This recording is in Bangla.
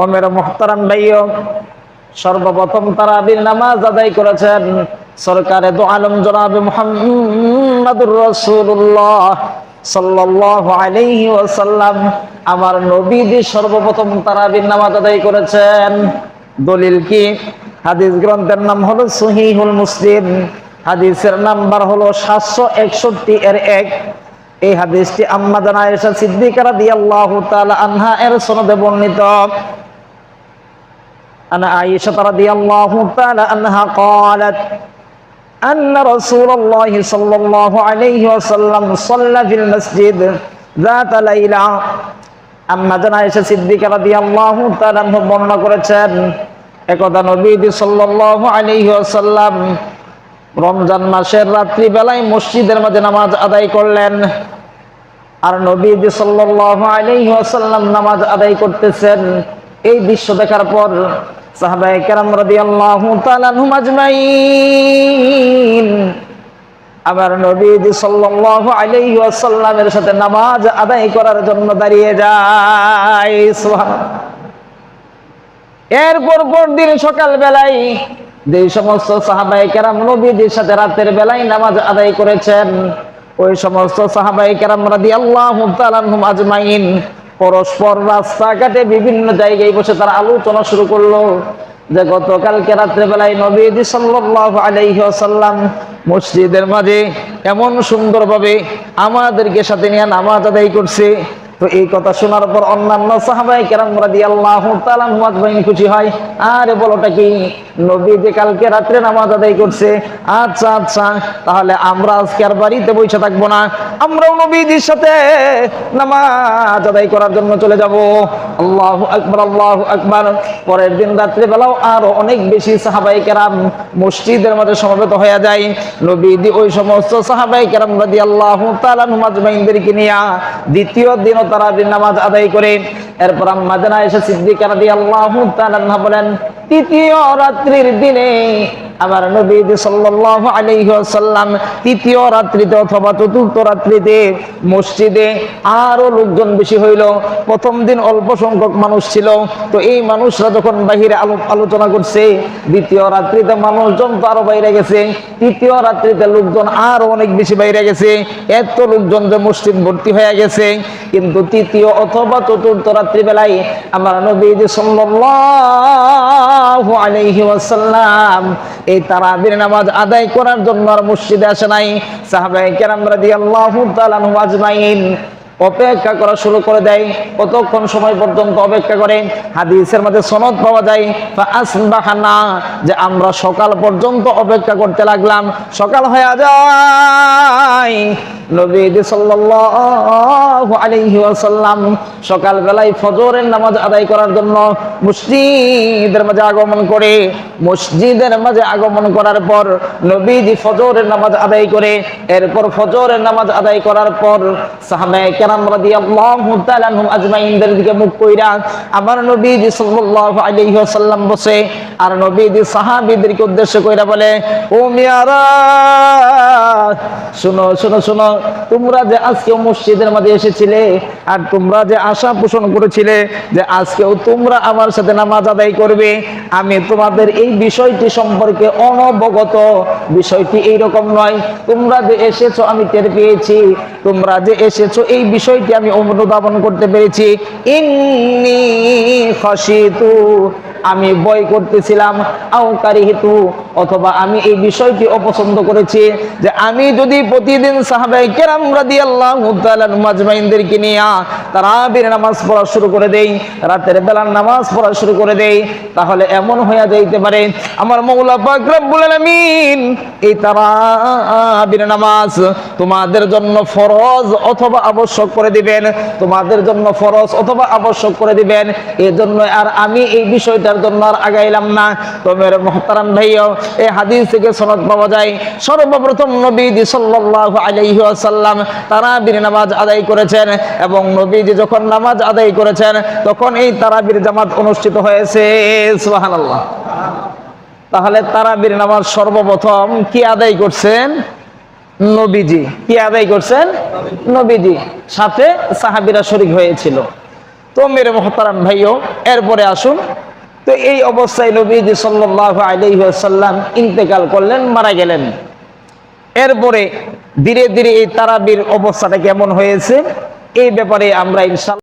ও মেরে মোহতারাম ভাইও, সর্বপ্রথম তারাবির নামাজ আদায় করেছেন। সরকারে দো আলম জনাবে মোহাম্মদুর রসুল্লাহ ওয়াসাল্লাম। আমার নবীজি সর্বপ্রথম তারাবির নামাজ আদায় করেছেন। দলিল কি? হাদিস গ্রন্থের নাম হলো সহিহুল মুসলিম। হাদিসের নাম্বার হলো সাতশো একষট্টি এর এক। এই হাদিসটি আম্মা জানা এসা সিদ্দিকা রাদিয়াল্লাহু তাআলা আনহা এর সনদে বর্ণিত। أنا عائشة رضي الله تعالى عنها قالت أن رسول الله صلى الله عليه وسلم صلى في المسجد ذات ليلة আম্মা জানা এসে সিদ্দিকা রাদিয়াল্লাহু তাআলা আনহু বর্ণনা করেছেন একদা নবীজি সাল্লাল্লাহু আলাইহি ওয়াসাল্লাম রমজান মাসের রাত্রি বেলায় মসজিদের মাঝে নামাজ আদায় করলেন আর নবীজি সাল্লাল্লাহু আলাইহি ওয়াসাল্লাম নামাজ আদায় করতেছেন এই দৃশ্য দেখার পর রাদিয়াল্লাহু তাআলা আবার সাল্লাল্লাহু আলাইহি ওয়াসাল্লামের সাথে নামাজ আদায় করার জন্য দাঁড়িয়ে যায়। সুবহানাল্লাহ। এরপর পর দিন সকাল বেলায় যে সমস্ত সাহাবাই কেরাম নবীজির সাথে রাতের বেলায় নামাজ আদায় করেছেন, ওই সমস্ত সাহাবাই কেরাম রাদি আল্লাহ আজমাইন। পরস্পর রাস্তাঘাটে বিভিন্ন জায়গায় বসে তারা আলোচনা শুরু করল যে গতকালকে রাত্রেবেলায় বেলায় সাল্লাহ আলাইসাল্লাম মসজিদের মাঝে এমন সুন্দরভাবে আমাদেরকে সাথে নিয়ে নামাজ আদায় করছে। তো এই কথা শোনার পর অন্যান্য সাহাবাই কেরাম রাজি আল্লাহ তালাম খুশি হয়। আরে বলোটা কি? নবী যে কালকে রাত্রে নামাজ আদায় করছে আচ্ছা আচ্ছা তাহলে আমরা আজকে আর বাড়িতে বসে থাকব না। আমরাও নবীজির সাথে নামাজ আদায় করার জন্য চলে যাব। আল্লাহ আকবার আল্লাহ আকবার। পরের দিন রাত্রে বেলাও আরও অনেক বেশি সাহাবাই কেরাম মসজিদের মধ্যে সমবেত হয়ে যায়। নবীদি ওই সমস্ত সাহাবাই কেরাম রাদিয়াল্লাহু তাআলা আজমাইনদেরকে নিয়ে দ্বিতীয় দিনও তারা নামাজ আদায় করে। এরপর জানা এসে সিদ্দিকা রাদিয়াল্লাহু তাআলা বলেন Bye. তৃতীয় রাত্রির দিনে আমার নবী সাল্লাল্লাহু আলাইহি ওয়াসাল্লাম তৃতীয় রাত্রিতে অথবা চতুর্থ রাত্রিতে মসজিদে লোকজন বেশি হইল। প্রথম দিন অল্প সংখ্যক মানুষ ছিল। তো এই মানুষরা যখন বাহিরে আলোচনা করছে, দ্বিতীয় রাত্রিতে মানুষজন তো আরও বাইরে গেছে। তৃতীয় রাত্রিতে লোকজন আরও অনেক বেশি বাইরে গেছে। এত লোকজন যে মসজিদ ভর্তি হয়ে গেছে। কিন্তু তৃতীয় অথবা চতুর্থ রাত্রি বেলায় আমার নবী সাল্লাল্লাহু আলাইহি ওয়াসাল্লাম, এই তারাবির নামাজ আদায় করার জন্য আর মসজিদে আসে নাই। সাহাবায়ে কেরাম রাদিয়াল্লাহু তাআলা আজমাইন। অপেক্ষা করা শুরু করে দেয়। কতক্ষণ সময় পর্যন্ত অপেক্ষা করে? হাদিসের মধ্যে সনদ পাওয়া যায় আসবাহানা যে আমরা সকাল পর্যন্ত অপেক্ষা করতে লাগলাম। সকাল হয়ে যায় নবী সাল্লাল্লাহু আলাইহি ওয়াসাল্লাম সকাল বেলায় ফজরের নামাজ আদায় করার জন্য মসজিদের মাঝে আগমন করে। মসজিদের মাঝে আগমন করার পর নবীজি ফজরের নামাজ আদায় করে। এরপর ফজরের নামাজ আদায় করার পর সাহাবায়ে কেরাম রাদিয়াল্লাহু তাআলা আনহুম আজমাইনদের দিকে মুখ কইরা আমার নবীজি সাল্লাল্লাহু আলাইহি ওয়াসাল্লাম বসে, আর নবীজি সাহাবীদেরকে উদ্দেশ্য কইরা বলে, ও শুনো শুনো শুনো, তোমরা যে আজকে মসজিদের মাঝে এসেছিলে, আর তোমরা যে আশা পোষণ করেছিলে যে আজকেও তোমরা আমার সাথে নামাজ আদায় করবে, আমি তোমাদের এই বিষয়টি সম্পর্কে অনবগত, বিষয়টি এইরকম নয়, তোমরা যে এসেছ আমি টের পেয়েছি, তোমরা যে এসেছ এই বিষয়টি আমি অনুধাবন করতে পেরেছি। ইন্নি খাশিতু আমি ভয় করতেছিলাম আউকারি হেতু অথবা আমি এই বিষয়টি অপছন্দ করেছি যে আমি যদি প্রতিদিন সাহাবাই কেরাম রাদিয়াল্লাহু তাআলা মাজমাইনদেরকে নিয়ে তারাবির নামাজ পড়া শুরু করে দেই, রাতের বেলার নামাজ পড়া শুরু করে দেই, তাহলে এমন হয়ে যাইতে পারে, আমার মৌলা পাক রব্বুল আলামিন, এই তারাবির নামাজ তোমাদের জন্য ফরজ অথবা আবশ্যক করে দিবেন, তোমাদের জন্য ফরজ অথবা আবশ্যক করে দিবেন, এজন্য আর আমি এই বিষয়টার জন্য আর আগাইলাম না। তো মেরে মহতারাম ভাইও এই হাদিস থেকে সনদ পাওয়া যায়, সর্বপ্রথম নবীজি সাল্লাল্লাহু আলাইহি ওয়াসাল্লাম তারাবির নামাজ আদায় করেছেন এবং নবীজি যখন নামাজ আদায় করেছেন, তখন এই তারাবির জামাত অনুষ্ঠিত হয়েছে। সুবহানাল্লাহ। তাহলে তারাবির নামাজ সর্বপ্রথম কি আদায় করছেন? নবীজি। কি আদায় করছেন? নবীজি। সাথে সাহাবিরা শরিক হয়েছিল। তো মেরে মহতারাম ভাইও, এরপরে আসুন তো এই অবস্থায় নবীজি সাল্লাহ আলহিহাসাল্লাম ইন্তেকাল করলেন, মারা গেলেন। এরপরে ধীরে ধীরে এই তারাবির অবস্থাটা কেমন হয়েছে, এই ব্যাপারে আমরা ইনশাল